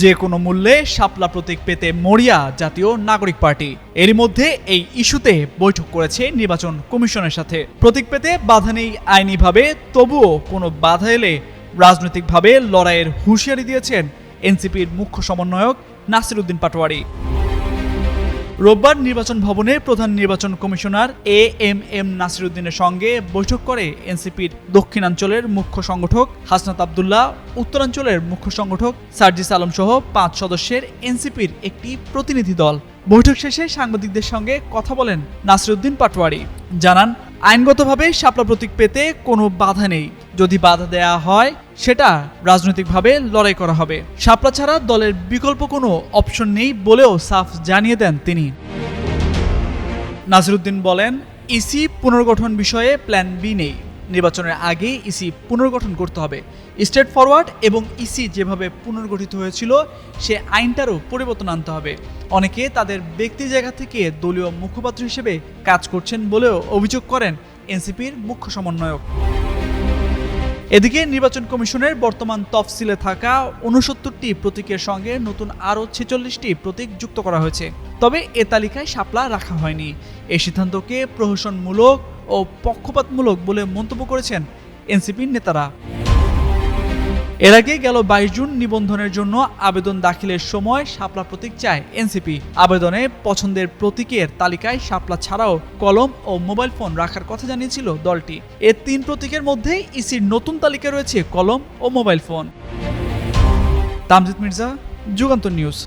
যে কোনো মূল্যে শাপলা প্রতীক পেতে মরিয়া জাতীয় নাগরিক পার্টি। এরই মধ্যে এই ইস্যুতে বৈঠক করেছে নির্বাচন কমিশনের সাথে। প্রতীক পেতে বাধা নেই আইনিভাবে, তবুও কোনো বাধা এলে রাজনৈতিকভাবে লড়াইয়ের হুঁশিয়ারি দিয়েছেন এনসিপির মুখ্য সমন্বয়ক নাসির উদ্দিন পাটোয়ারি। রোববার নির্বাচন ভবনে প্রধান নির্বাচন কমিশনার এ এম এম নাসিরুদ্দিনের সঙ্গে বৈঠক করে এনসিপির দক্ষিণাঞ্চলের মুখ্য সংগঠক হাসনাত আবদুল্লাহ, উত্তরাঞ্চলের মুখ্য সংগঠক সার্জিস আলম সহ পাঁচ সদস্যের এনসিপির একটি প্রতিনিধি দল। বৈঠক শেষে সাংবাদিকদের সঙ্গে কথা বলেন নাসিরুদ্দিন পাটোয়ারি। জানান আইনগতভাবে শাপলা প্রতীক পেতে কোনো বাধা নেই। যদি বাধা দেয়া হয়, সেটা রাজনৈতিকভাবে লড়াই করা হবে। শাপলা ছাড়া দলের বিকল্প কোনো অপশন নেই বলেও সাফ জানিয়ে দেন তিনি। নাসিরুদ্দিন বলেন, ইসি পুনর্গঠন বিষয়ে প্ল্যান বি নেই। নির্বাচনের আগে ইসি পুনর্গঠন করতে হবে। স্টেট ফরওয়ার্ড এবং ইসি যেভাবে পুনর্গঠিত হয়েছিল, সে আইনটারও পরিবর্তন আনতে হবে। অনেকে তাদের ব্যক্তি জায়গা থেকে দলীয় মুখপাত্র হিসেবে কাজ করছেন বলেও অভিযোগ করেন এনসিপির মুখ্য সমন্বয়ক। এদিকে নির্বাচন কমিশনের বর্তমান তফসিলে থাকা উনসত্তরটি প্রতীকের সঙ্গে নতুন আরও ছেচল্লিশটি প্রতীক যুক্ত করা হয়েছে। তবে এ তালিকায় শাপলা রাখা হয়নি। এ সিদ্ধান্তকে প্রহসনমূলক ও পক্ষপাতমূলক বলে মন্তব্য করেছেন এনসিপির নেতারা। এর আগে গেল বাইশ জুন নিবন্ধনের জন্য আবেদন দাখিলের সময় শাপলা প্রতীক চায় এনসিপি। আবেদনে পছন্দের প্রতীকের তালিকায় শাপলা ছাড়াও কলম ও মোবাইল ফোন রাখার কথা জানিয়েছিল দলটি। এ তিন প্রতীকের মধ্যে ইসির নতুন তালিকা রয়েছে কলম ও mobile phone. Tamjid Mirza, Jugantor news.